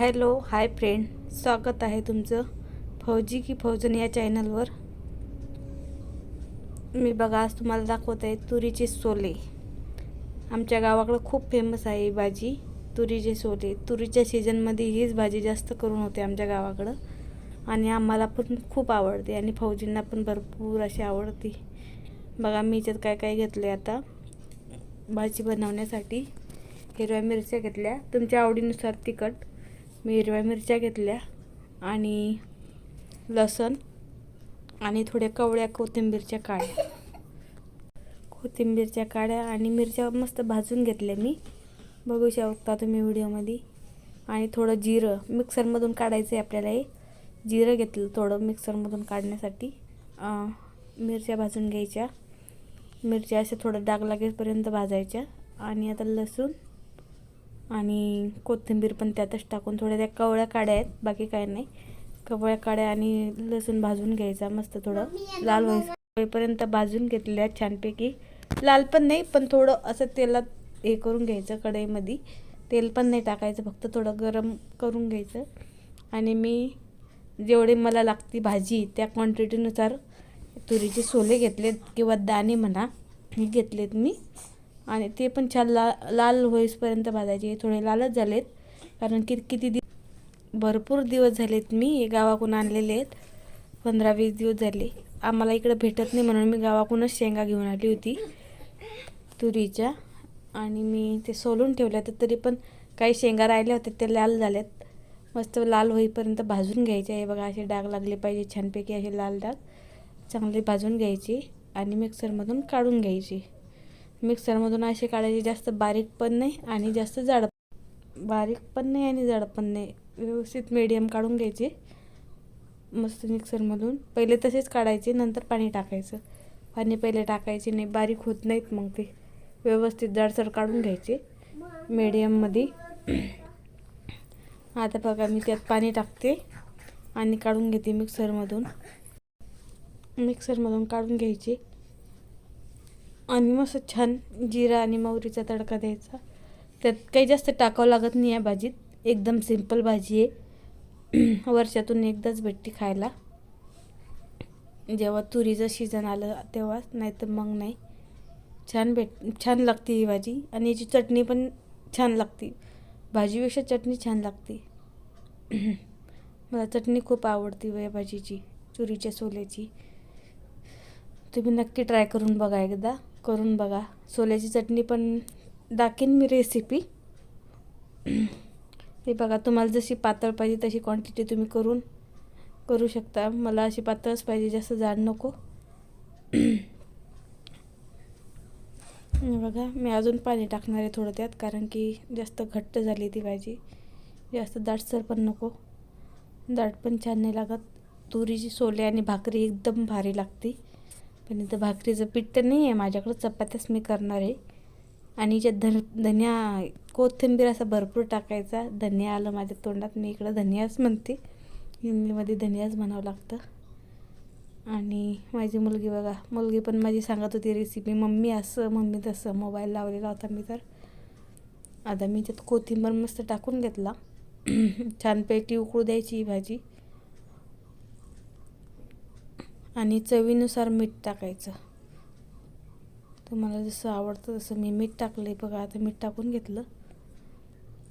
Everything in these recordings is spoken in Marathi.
Hello hi friend. स्वागत आहे तुमचं फौजी की फौजन या चॅनलवर. मी बघा आज तुम्हाला दाखवत आहे तुरीचे सोले. आमच्या गावाकडं खूप फेमस आहे ही भाजी तुरीचे सोले. तुरीच्या सीझनमध्ये हीच भाजी जास्त करून होते आमच्या गावाकडं. आणि आम्हाला पण खूप आवडते आणि फौजींना पण भरपूर अशी आवडते. बघा मी याच्यात काय काय घेतले आता. भाजी बनवण्यासाठी हिरव्या मिरच्या घेतल्या. तुमच्या आवडीनुसार तिखट मी हिरव्या मिरच्या घेतल्या आणि लसण आणि थोड्या कवळ्या कोथिंबीरच्या काड्या. कोथिंबीरच्या काड्या आणि मिरच्या मस्त भाजून घेतल्या मी. बघू शकता तुम्ही व्हिडिओमध्ये. आणि थोडं जिरं मिक्सरमधून काढायचं आहे आपल्याला हे. जिरं घेतलं थोडं मिक्सरमधून काढण्यासाठी. मिरच्या भाजून घ्यायच्या. मिरच्या अशा थोडं डाग लागेपर्यंत भाजायच्या. आणि आता लसूण आणि कोथिंबीर पण त्यातच टाकून थोड्या त्या कवळ्या काड्या आहेत बाकी काय नाही. कवळ्या काड्या आणि लसूण भाजून घ्यायचा मस्त थोडं. लाल होईपर्यंत भाजून घेतल्या छानपैकी. लाल पण नाही पण थोडं असं तेलात हे करून घ्यायचं कढईमध्ये. तेल पण नाही टाकायचं फक्त थोडं गरम करून घ्यायचं. आणि मी जेवढे मला लागती भाजी त्या क्वांटिटीनुसार तुरीचे सोले घेतलेत किंवा दाणे म्हणा हे घेतलेत मी. आणि ते पण छान ला लाल होईसपर्यंत भाजायचे. थोडे लालच झालेत. कारण की किती दिवस भरपूर दिवस झालेत मी गावाकडून आणलेले आहेत. पंधरा वीस दिवस झाले. आम्हाला इकडं भेटत नाही म्हणून मी गावाकडूनच शेंगा घेऊन आली होती तुरीच्या. आणि मी ते सोलून ठेवल्या तर तरी पण काही शेंगा राहिल्या होत्या. ते लाल झाल्यात. मस्त लाल होईपर्यंत भाजून घ्यायचे. हे बघा असे डाग लागले पाहिजे. छानपैकी असे लाल डाग चांगले भाजून घ्यायचे. आणि मिक्सरमधून काढून घ्यायचे. मिक्सरमधून असे काढायचे जास्त बारीक पण नाही आणि जास्त जाड बारीक पण नाही आणि जाड पण नाही. व्यवस्थित मीडियम काढून घ्यायचे. मस्त मिक्सरमधून. पहिले तसेच काढायचे नंतर पाणी टाकायचं. पाणी पहिले टाकायचे नाही बारीक होत नाहीत मग ते. व्यवस्थित जाडसर काढून घ्यायचे मीडियममध्ये आता बघा मी त्यात पाणी टाकते आणि काढून घेते मिक्सरमधून. मिक्सरमधून काढून घ्यायचे. आणि मस्त छान जिरा आणि मोहरीचा तडका द्यायचा. त्यात काही जास्त टाकावं लागत नाही या भाजीत. एकदम सिंपल भाजी आहे. वर्षातून एकदाच भेटते खायला. जेव्हा तुरीचं सीजन आलं तेव्हाच नाही तर मग नाही. छान भेट छान लागते ही भाजी. आणि याची चटणी पण छान लागते. भाजीपेक्षा चटणी छान लागते. मला चटणी खूप आवडते या भाजीची तुरीच्या सोल्याची. तुम्ही नक्की ट्राय करून बघा एकदा. करून बघा. सोल्याची चटणी पण दाखीन मी रेसिपी हे बघा तुम्हाला जशी पातळ पाहिजे तशी क्वांटिटी तुम्ही करून करू शकता. मला अशी पातळच पाहिजे जास्त जाड नको. बघा मी अजून पाणी टाकणार आहे थोडं त्यात कारण की जास्त घट्ट झाली ती भाजी. जास्त दाटसर पण नको. दाट पण छान नाही लागत. तुरीची सोले आणि भाकरी एकदम भारी लागते. पण इथं भाकरीचं पीठ तर नाही आहे माझ्याकडं चपात्याच मी करणार आहे. आणि ज्या धन धन्या कोथिंबीर असा भरपूर टाकायचा. धनिया आलं माझ्या तोंडात. मी इकडं धनियाच म्हणते. हिंदीमध्ये धनियाच म्हणावं लागतं. आणि माझी मुलगी बघा. मुलगी पण माझी सांगत होती रेसिपी मम्मी असं मम्मी तसं. मोबाईल लावलेला होता मी तर. आता मी त्यात कोथिंबीर मस्त टाकून घेतला. छानपैकी उकळू द्यायची ही भाजी. आणि चवीनुसार मीठ टाकायचं. तुम्हाला जसं आवडतं तसं मी मीठ टाकलं आहे बघा आता मीठ टाकून घेतलं.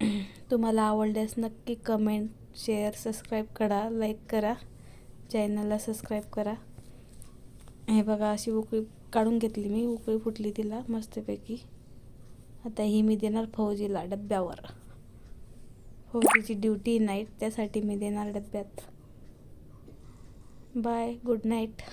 तुम्हाला आवडल्यास नक्की कमेंट शेअर सबस्क्राईब करा लाईक करा. चॅनलला सबस्क्राईब करा. हे बघा अशी उकळी काढून घेतली मी. उकळी फुटली तिला मस्तपैकी. आता ही मी देणार फौजीला डब्यावर. फौजीची ड्युटी नाईट त्यासाठी मी देणार डब्यात. bye. Good night.